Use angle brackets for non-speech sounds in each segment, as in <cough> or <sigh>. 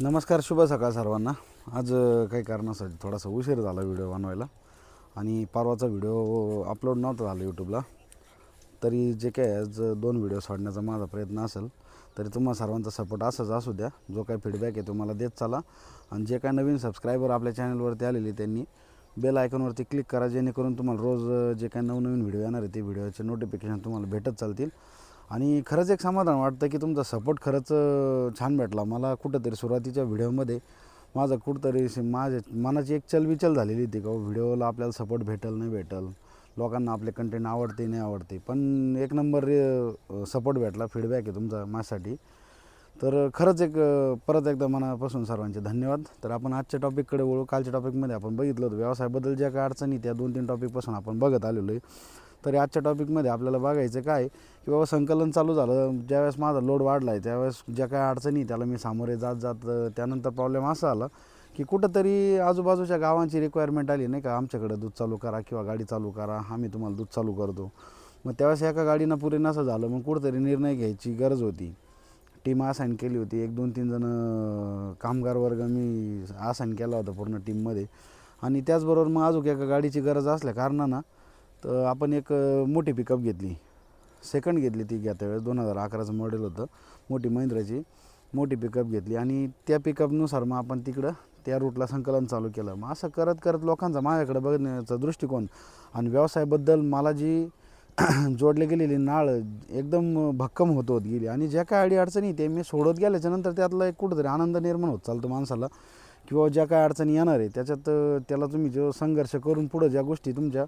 नमस्कार शुभ सकाळ सर्वांना. आज काही कारणासाठी थोडासा उशीर झाला व्हिडिओ बनवायला आणि परवाचा व्हिडिओ अपलोड नव्हता झाला यूट्यूबला तरी जे काय आज दोन व्हिडिओ सोडण्याचा माझा प्रयत्न असेल तरी तुम्हा सर्वांचा सपोर्ट असंच असू द्या. जो काही फीडबॅक आहे तुम्हाला देत चाला. आणि जे काय नवीन सबस्क्रायबर आपल्या चॅनलवरती आलेले त्यांनी बेल आयकॉनवरती क्लिक करा जेणेकरून तुम्हाला रोज जे काही नवनवीन व्हिडिओ येणार आहे ते व्हिडिओचे नोटिफिकेशन तुम्हाला भेटत चालतील. आणि खरंच एक समाधान वाटतं की तुमचा सपोर्ट खरंच छान भेटला. मला कुठंतरी सुरुवातीच्या व्हिडिओमध्ये माझं कुठंतरी माझ्या मनाची एक चलविचल झालेली होती का व्हिडिओला आपल्याला सपोर्ट भेटल नाही भेटल. लोकांना आपले कंटेंट आवडते नाही आवडते. पण एक नंबर सपोर्ट भेटला फीडबॅक आहे तुमचा माझ्यासाठी. तर खरंच एक परत एकदा मनापासून सर्वांचे धन्यवाद. तर आपण आजच्या टॉपिककडे वळू. कालच्या टॉपिकमध्ये आपण बघितलं होतं व्यवसायाबद्दल ज्या काय अडचणी त्या दोन तीन टॉपिकपासून आपण बघत आलेलो आहे. तरी आजच्या टॉपिकमध्ये आपल्याला बघायचं काय की बाबा संकलन चालू झालं. ज्यावेळेस माझा लोड वाढला आहे त्यावेळेस ज्या काय अडचणी त्याला मी सामोरे जात जात त्यानंतर प्रॉब्लेम असा आला की कुठंतरी आजूबाजूच्या गावांची रिक्वायरमेंट आली नाही का? आमच्याकडे दूध चालू करा किंवा गाडी चालू करा आम्ही तुम्हाला दूध चालू करतो. मग त्यावेळेस एका गाडीनं पुरे नसं झालं मग कुठंतरी निर्णय घ्यायची गरज होती. टीम असाईन केली होती. एक दोन तीन जण कामगार वर्ग मी असाईन केला होता पूर्ण टीममध्ये आणि त्याचबरोबर मग अजून एका गाडीची गरज असल्या कारणानं तर आपण एक मोठी पिकअप घेतली. सेकंड घेतली ती घ्या त्यावेळेस दोन हजार अकराचं मॉडेल होतं. मोठी महिंद्राची मोठी पिकअप घेतली आणि त्या पिकअपनुसार मग आपण तिकडं त्या रूटला संकलन चालू केलं. मग असं करत करत लोकांचा माझ्याकडे बघण्याचा दृष्टिकोन आणि व्यवसायाबद्दल मला जी <clears throat> जोडले गेलेली नाळ एकदम भक्कम होत होत गेली. आणि ज्या काय अडी अडचणी ते मी सोडत गेल्याच्यानंतर त्यातला एक कुठंतरी आनंद निर्माण होत चालतो माणसाला. किंवा ज्या काय अडचणी येणार आहे त्याच्यात त्याला तुम्ही जो संघर्ष करून पुढं ज्या गोष्टी तुमच्या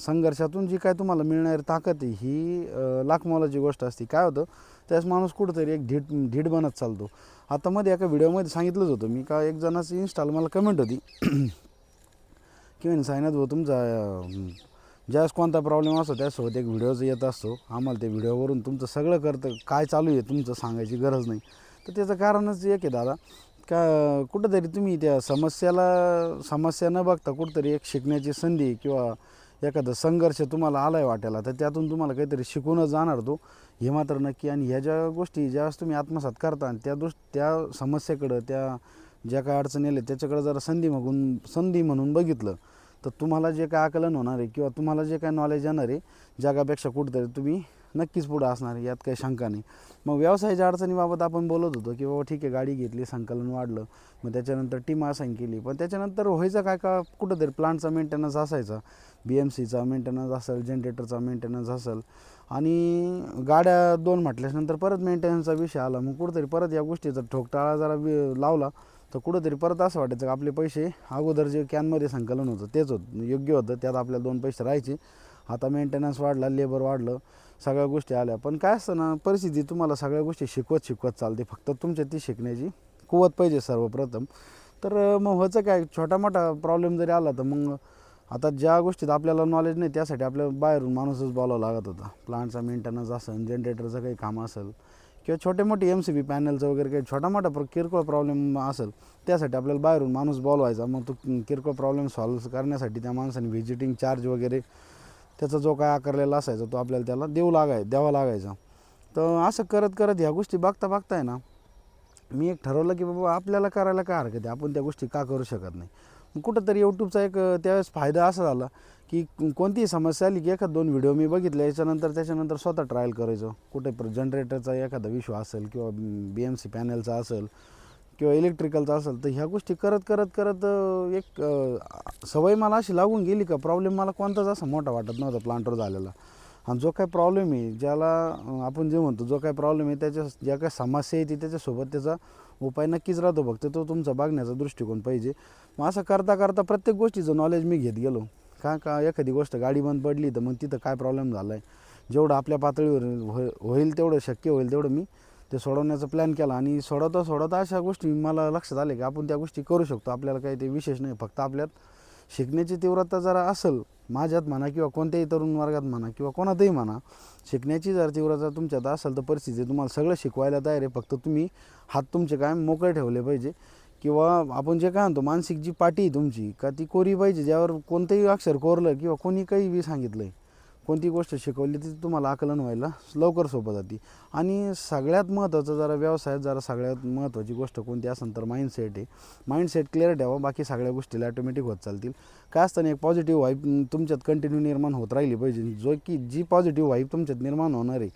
संघर्षातून जी काय तुम्हाला मिळणारी ताकद आहे ही लाखमोलाची लाख मोलाची गोष्ट असते. काय होतं त्यास माणूस कुठंतरी एक ढीट ढीट बनत चालतो. आता मध्ये एका व्हिडिओमध्ये सांगितलंच होतं मी का एक जणाची इन्स्टॉल मला कमेंट होती. की म्हणे सायनाथ भाऊ तुमचा ज्यास ज्यावेळेस कोणता प्रॉब्लेम असतो त्यासोबत एक व्हिडिओज येत असतो. आम्हाला त्या व्हिडिओवरून तुमचं सगळं करतं काय चालू आहे तुमचं सांगायची गरज नाही. तर त्याचं कारणच एक आहे दादा. का कुठंतरी तुम्ही त्या समस्याला समस्या न बघता कुठंतरी एक शिकण्याची संधी किंवा एखादा संघर्ष तुम्हाला आला आहे वाटायला तर त्यातून तुम्हाला काहीतरी शिकूनच जाणार तो. हे मात्र नक्की आणि ह्या ज्या गोष्टी ज्या तुम्ही आत्मसात करता आणि त्या दोष त्या समस्येकडं त्या ज्या काय अडचणी आल्या त्याच्याकडं जरा संधी मागून संधी म्हणून बघितलं तर तुम्हाला जे काय आकलन होणार आहे किंवा तुम्हाला जे काय नॉलेज येणार आहे जगापेक्षा कुठंतरी तुम्ही नक्कीच पुढं असणार यात काही शंका नाही. मग व्यवसायाच्या अडचणीबाबत आपण बोलत होतो की बाबा ठीक आहे गाडी घेतली संकलन वाढलं मग त्याच्यानंतर टीम असाईन केली. पण त्याच्यानंतर व्हायचं काय का कुठंतरी प्लांटचा मेंटेनन्स असायचा. बी एम सीचा मेंटेनन्स असेल जनरेटरचा मेंटेनन्स असेल. आणि गाड्या दोन म्हटल्यानंतर परत मेंटेनन्सचा विषय आला. मग कुठंतरी परत या गोष्टीचा ठोकटाळा जरा वि- लावला तर कुठंतरी परत असं वाटायचं आपले पैसे अगोदर जे कॅनमध्ये संकलन होतं तेच होतं. योग्य होतं त्यात आपल्याला दोन पैसे राहायचे. आता मेंटेनन्स वाढला लेबर वाढलं. सगळ्या गोष्टी आल्या. पण काय असतं ना परिस्थिती तुम्हाला सगळ्या गोष्टी शिकवत शिकवत चालते. फक्त तुमच्या ती शिकण्याची कुवत पाहिजे सर्वप्रथम. तर मग व्हायचं काय छोटा मोठा प्रॉब्लेम जरी आला तर मग आता ज्या गोष्टीत आपल्याला नॉलेज नाही त्यासाठी आपल्याला बाहेरून माणूसच बोलावं लागत होता. प्लांटचा मेंटेनन्स असेल जनरेटरचं काही काम असेल किंवा छोटे मोठे एम सी बी पॅनलचं वगैरे काही छोटा मोठा प्र किरकोळ प्रॉब्लेम असेल त्यासाठी आपल्याला बाहेरून माणूस बोलवायचा. मग तो किरकोळ प्रॉब्लेम सॉल्व्ह करण्यासाठी त्या माणसाने व्हिजिटिंग चार्ज वगैरे त्याचा जो काय आकारलेला असायचा तो आपल्याला त्याला देऊ लागाय द्यावा लागायचा. तर असं करत करत ह्या गोष्टी बघता बघताय ना मी एक ठरवलं की बाबा आपल्याला करायला काय हरकत आहे? आपण त्या गोष्टी का करू शकत नाही? मग कुठंतरी यूट्यूबचा एक त्यावेळेस फायदा असा झाला की कोणतीही समस्या आली की एखाद दोन व्हिडिओ मी बघितले याच्यानंतर त्याच्यानंतर स्वतः ट्रायल करायचो. कुठे जनरेटरचा एखादा विश्व असेल किंवा बी एम सी पॅनलचा असेल किंवा इलेक्ट्रिकलचा असेल तर ह्या गोष्टी करत करत करत एक सवय मला अशी लागून गेली का? प्रॉब्लेम मला कोणताच असा मोठा वाटत नव्हता प्लांटवर झालेला. आणि जो काय प्रॉब्लेम आहे ज्याला आपण जे म्हणतो जो काय प्रॉब्लेम आहे त्याच्या ज्या काय समस्या येते त्याच्यासोबत त्याचा उपाय नक्कीच राहतो फक्त. तो तुमचा बघण्याचा दृष्टिकोन पाहिजे. मग असं करता करता प्रत्येक गोष्टीचं नॉलेज मी घेत गेलो. का का एखादी गोष्ट गाडी बंद पडली तर मग तिथं काय प्रॉब्लेम झाला आहे जेवढं आपल्या पातळीवर हो, होईल तेवढं शक्य होईल तेवढं मी ते सोडवण्याचा प्लॅन केला. आणि सोडवता सोडवता अशा गोष्टी मला लक्षात आले की आपण त्या गोष्टी करू शकतो. आपल्याला काही ते विशेष नाही. फक्त आपल्यात शिकण्याची तीव्रता जरा असेल माझ्यात म्हणा किंवा कोणत्याही तरुण वर्गात म्हणा किंवा कोणातही म्हणा शिकण्याची जर तीव्रता तुमच्यात असेल तर परिस्थिती तुम्हाला सगळं शिकवायला तयार आहे. फक्त तुम्ही हात तुमचे कायम मोकळे ठेवले पाहिजे. किंवा आपण जे काय म्हणतो मानसिक जी पाठी आहे तुमची का ती कोरी पाहिजे ज्यावर कोणतंही अक्षर कोरलं किंवा कोणी काही बी सांगितलं कोणती गोष्ट शिकवली ती तुम्हाला आकलन व्हायला लवकर सोपं जाते. आणि सगळ्यात महत्त्वाचं जरा व्यवसायात जरा सगळ्यात महत्त्वाची गोष्ट कोणती असेल तर माइंडसेट आहे. माइंडसेट क्लिअर ठेवा बाकी सगळ्या गोष्टीला ऑटोमॅटिक होत चालतील. काय असताना एक पॉझिटिव्ह व्हाईब तुमच्यात कंटिन्यू निर्माण होत राहिली पाहिजे. जो की जी पॉझिटिव्ह व्हाईब तुमच्यात निर्माण होणार आहे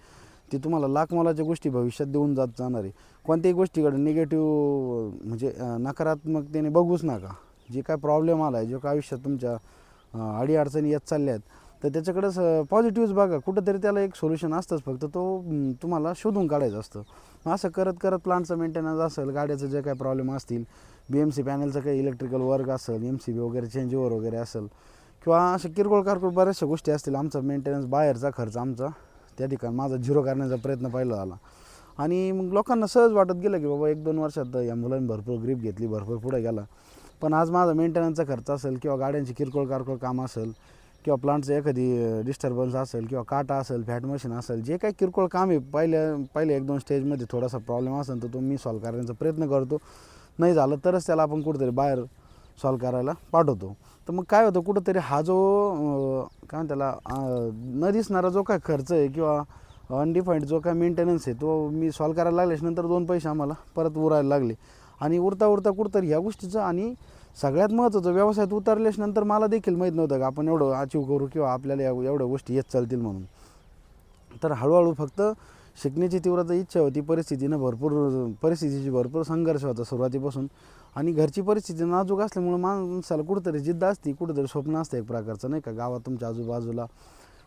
ती तुम्हाला लाखमोलाच्या गोष्टी भविष्यात देऊन जात जाणार आहे. कोणत्याही गोष्टीकडे निगेटिव्ह म्हणजे नकारात्मकतेने बघूच नका. जे काय प्रॉब्लेम आला आहे जो काय आयुष्यात तुमच्या अडीअडचणी येत चालल्या आहेत तर त्याच्याकडंच पॉझिटिव्हच बघा कुठंतरी त्याला एक सोल्युशन असतंच फक्त तो तुम्हाला शोधून काढायचं असतं. मग असं करत करत प्लांटचं मेंटेनन्स असेल गाड्याचं जे काही प्रॉब्लेम असतील बी एम सी पॅनलचं काही इलेक्ट्रिकल वर्क असेल एम सी बी वगैरे चेंज ओव्हर वगैरे असेल किंवा अशा किरकोळ कारकोळ बऱ्याचशा गोष्टी असतील आमचा मेंटेनन्स बाहेरचा खर्च आमचा त्या ठिकाणी माझा झिरो करण्याचा प्रयत्न पहिला झाला. आणि मग लोकांना सहज वाटत गेलं की बाबा एक दोन वर्षात या मुलांनी भरपूर ग्रीप घेतली भरपूर पुढे गेला. पण आज माझा मेंटेनन्सचा खर्च असेल किंवा गाड्यांची किरकोळ कारकोळ काम असेल किंवा प्लांटचं एखादी डिस्टर्बन्स असेल किंवा काटा असेल फॅट मशीन असेल जे काही किरकोळ काम आहे पहिल्या पहिले एक दोन स्टेजमध्ये थोडासा प्रॉब्लेम असेल तर तो मी सॉल्व करण्याचा प्रयत्न करतो. नाही झालं तरच त्याला आपण कुठेतरी बाहेर सॉल्व करायला पाठवतो. तर मग काय होतं कुठंतरी हा जो काय त्याला न दिसणारा जो काय खर्च आहे किंवा अनडिफाईंड जो काय मेंटेनन्स आहे तो मी सॉल्व करायला लागल्याच्या नंतर दोन पैसे आम्हाला परत उरायला लागले. आणि उरता उरता कुठंतरी ह्या गोष्टीचं आणि सगळ्यात महत्त्वाचं व्यवसायात उतरल्याच्या नंतर मला देखील माहीत नव्हतं का आपण एवढं अचीव करू किंवा आपल्याला या एवढ्या गोष्टी येत चालतील म्हणून. तर हळूहळू फक्त शिकण्याची तीव्रता इच्छा होती परिस्थितीनं भरपूर परिस्थितीची भरपूर संघर्ष होता सुरुवातीपासून. आणि घरची परिस्थिती नाजूक असल्यामुळे माणसाला कुठंतरी जिद्द असती कुठंतरी स्वप्न असतं एक प्रकारचं नाही का? गावात तुमच्या आजूबाजूला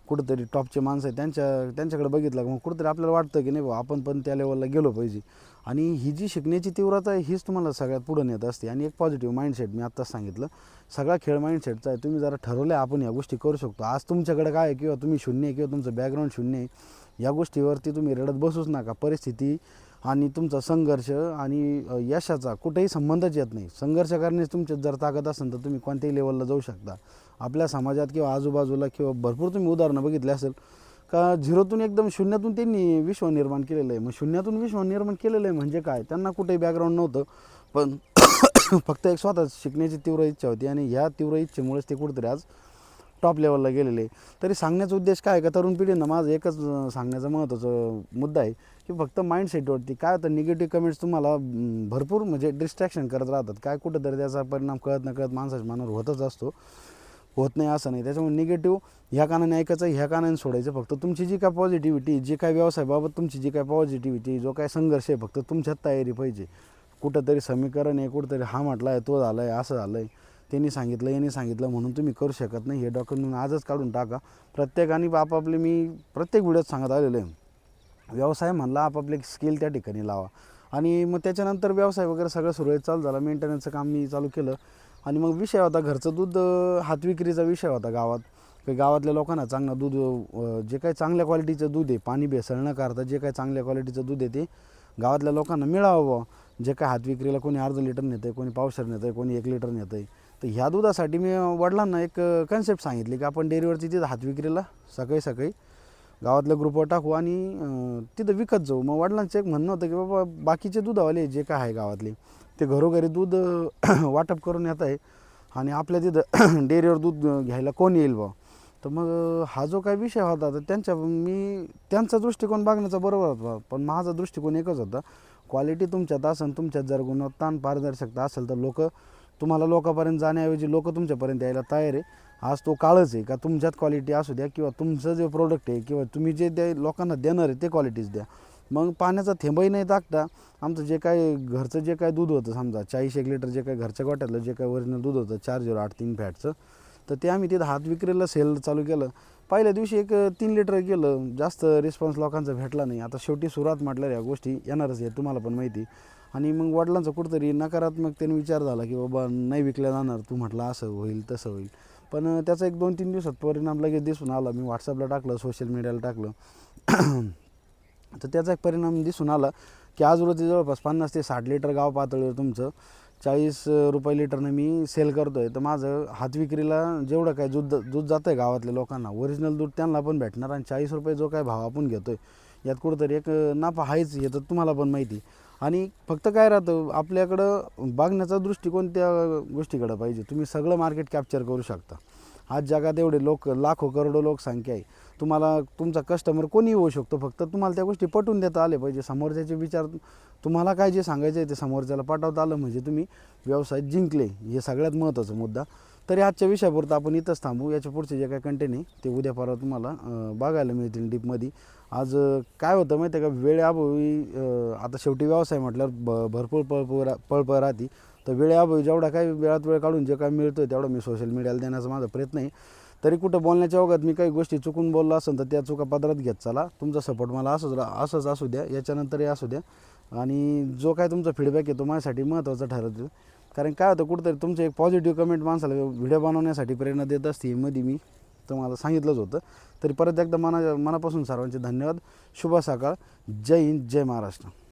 कुठंतरी टॉपचे माणसं आहेत त्यांच्या त्यांच्याकडे बघितलं का मग कुठंतरी आपल्याला वाटतं की नाही बुवा आपण पण त्या लेवलला गेलो पाहिजे. आणि ही जी शिकण्याची तीव्रता आहे हीच तुम्हाला सगळ्यात पुढं नेत असते. आणि एक पॉझिटिव्ह माइंडसेट मी आत्ताच सांगितलं. सगळा खेळ माइंडसेटचा आहे. तुम्ही जरा ठरवलं आपण या गोष्टी करू शकतो. आज तुमच्याकडे काय आहे किंवा तुम्ही शून्य आहे किंवा तुमचं बॅकग्राऊंड शून्य आहे या गोष्टीवरती तुम्ही रडत बसूच नका. परिस्थिती आणि तुमचा संघर्ष आणि यशाचा कुठेही संबंधच येत नाही. संघर्ष करण्यास तुमच्यात जर ताकद असेल तर तुम्ही कोणत्याही लेवलला जाऊ शकता. आपल्या समाजात किंवा आजूबाजूला किंवा भरपूर तुम्ही उदाहरणं बघितली असेल का झिरोतून एकदम शून्यातून त्यांनी विश्व निर्माण केलेलं आहे. मग शून्यातून विश्व निर्माण केलेलं आहे म्हणजे काय? त्यांना कुठेही बॅकग्राऊंड नव्हतं पण <coughs> फक्त एक स्वतः शिकण्याची तीव्र इच्छा होती आणि ह्या तीव्र इच्छेमुळेच ते कुठेतरी आज टॉप लेवलला गेलेले तरी सांगण्याचा उद्देश काय आहे का? तरुण पिढीनं माझं एकच सांगण्याचा महत्त्वाचा मुद्दा आहे की फक्त माइंडसेटवरती काय होतं निगेटिव्ह कमेंट्स तुम्हाला भरपूर म्हणजे डिस्ट्रॅक्शन करत राहतात. काय कुठंतरी त्याचा परिणाम कळत न कळत माणसाच्या मनावर होतच असतो. होत नाही असं नाही. त्याच्यामुळे निगेटिव्ह ह्या कानाने ऐकायचं ह्या कानाने सोडायचं फक्त. तुमची जी काय पॉझिटिव्हिटी जी काय व्यवसायाबाबत तुमची जी काय पॉझिटिव्हिटी जो काय संघर्ष आहे फक्त तुमच्यात तयारी पाहिजे. कुठंतरी समीकरण आहे कुठंतरी हा म्हटला आहे तो झाला आहे असं झालं आहे त्यांनी सांगितलं यांनी सांगितलं म्हणून तुम्ही करू शकत नाही. हे डॉक्युमेंट आजच काढून टाका. प्रत्येकाने आपापले मी प्रत्येक व्हिडिओत सांगत आलेलो आहे. व्यवसाय म्हणला आपापले स्किल त्या ठिकाणी लावा. आणि मग त्याच्यानंतर व्यवसाय वगैरे सगळं सुरळीत चालू झाला. मेंटेनन्सचं काम मी चालू केलं. आणि मग विषय होता घरचं दूध हातविक्रीचा विषय होता गावात. की गावातल्या लोकांना चांगलं दूध जे काही चांगल्या क्वालिटीचं दूध आहे पाणी भेसळ न करता जे काही चांगल्या क्वालिटीचं दूध आहे ते गावातल्या लोकांना मिळावं बुवा. जे काय हातविक्रीला कोणी अर्धा लिटर नेतं आहे कोणी पावशर नेतं आहे कोणी एक लिटर नेतं आहे तर ह्या दुधासाठी मी वडिलांना एक कन्सेप्ट सांगितली की आपण डेअरीवरची तिथं हात विक्रीला सकाळी सकाळी गावातल्या ग्रुपवर टाकू आणि तिथं विकत जाऊ. मग वडिलांचं एक म्हणणं होतं की बाबा बाकीचे दूधवाले जे काय आहे गावातले ते घरोघरी दूध <coughs> वाटप करून येत आहे आणि आपल्या तिथं <coughs> डेअरीवर दूध घ्यायला कोण येईल बा तर मग हा जो काही विषय होता तर त्यांच्या मी त्यांचा दृष्टिकोन बघण्याचा बरोबर होता पण माझा दृष्टिकोन एकच होता. क्वालिटी तुमच्यात असेल तुमच्यात जर गुणवत्ता आणि पारदर्शकता असेल तर लोक तुम्हाला लोकांपर्यंत जाण्याऐवजी लोक तुमच्यापर्यंत यायला तयार आहे. आज तो काळच आहे का तुमच्यात क्वालिटी असू द्या किंवा तुमचं जे प्रोडक्ट आहे किंवा तुम्ही जे द्या लोकांना देणार आहे ते क्वालिटीज द्या. मग पाण्याचा थेंबही नाही टाकता आमचं जे काय घरचं जे काय दूध होतं समजा चाळीस एक लिटर जे काय घरच्या गोट्यातलं जे काय ओरिजिनल दूध होतं चार झिरो आठ तीन फॅटचं तर ते आम्ही तिथं हात विक्रीला सेल चालू केलं. पहिल्या दिवशी एक तीन लिटर गेलं जास्त रिस्पॉन्स लोकांचा भेटला नाही. आता शेवटी सुरुवात म्हटलं या गोष्टी येणारच आहे तुम्हाला पण माहिती आणि मग वडिलांचा कुठंतरी नकारात्मकतेने विचार झाला की बाबा नाही विकल्या जाणार तू म्हटलं असं होईल तसं होईल. पण त्याचा एक दोन तीन दिवसात परिणाम लगेच दिसून आला. मी व्हॉट्सअपला टाकलं सोशल मीडियाला टाकलं. <clears throat> तर त्याचा एक परिणाम दिसून आला की आज रोजी जवळपास पन्नास ते साठ लिटर गाव पातळीवर तुमचं चाळीस रुपये लिटरनं मी सेल करतो आहे तर माझं हातविक्रीला जेवढं काय दूध दूध जातं आहे गावातल्या लोकांना ओरिजिनल दूध त्यांना पण भेटणार आणि चाळीस रुपये जो काय भाव आपण घेतो आहे यात कुठंतरी एक नाफा आहेच हे तर तुम्हाला पण माहिती. आणि फक्त काय राहतं आपल्याकडं बघण्याचा दृष्टिकोन त्या गोष्टीकडं पाहिजे. तुम्ही सगळं मार्केट कॅप्चर करू शकता. आज जगात एवढे लोक लाखो करोडो लोकसंख्या आहे. तुम्हाला तुमचा कस्टमर कोणी होऊ शकतो? फक्त तुम्हाला त्या गोष्टी पटवून देता आले पाहिजे. समोरच्याचे विचार तुम्हाला काय जे सांगायचं आहे ते समोरच्याला पाठवता आलं म्हणजे तुम्ही व्यवसाय जिंकले. हे सगळ्यात महत्त्वाचा मुद्दा. तरी आजच्या विषयापुरतं आपण इथंच थांबू. याच्या पुढचे जे काय कंटेंट आहे ते उद्या परवा तुम्हाला बघायला मिळतील डीपमध्ये आज काय होतं माहिती आहे का? वेळेअभावी आता शेवटी व्यवसाय म्हटल्यावर ब भरपूर पळपळ रा- पळपळ राहते. तर वेळेअभावी जेवढा काही वेळात वेळ काढून जे काय मिळतो आहे तेवढा मी सोशल मीडियाला देण्याचा माझा प्रयत्न आहे. तरी कुठं बोलण्याच्या अवघात मी काही गोष्टी चुकून बोललो असेल तर त्या चुका पदरात घेत चला. तुमचा सपोर्ट मला असंच असंच असू द्या. याच्यानंतरही असू द्या. आणि जो काय तुमचा फीडबॅक आहे तो माझ्यासाठी महत्त्वाचा ठरत कारण काय होतं कुठंतरी तुमचे एक पॉझिटिव्ह कमेंट माणसाला व्हिडिओ बनवण्यासाठी प्रेरणा देत असते मध्ये मी तुम्हाला सांगितलंच होतं. तरी परत एकदा मना मनापासून सर्वांचे धन्यवाद. शुभ सकाळ. जय हिंद जय महाराष्ट्र.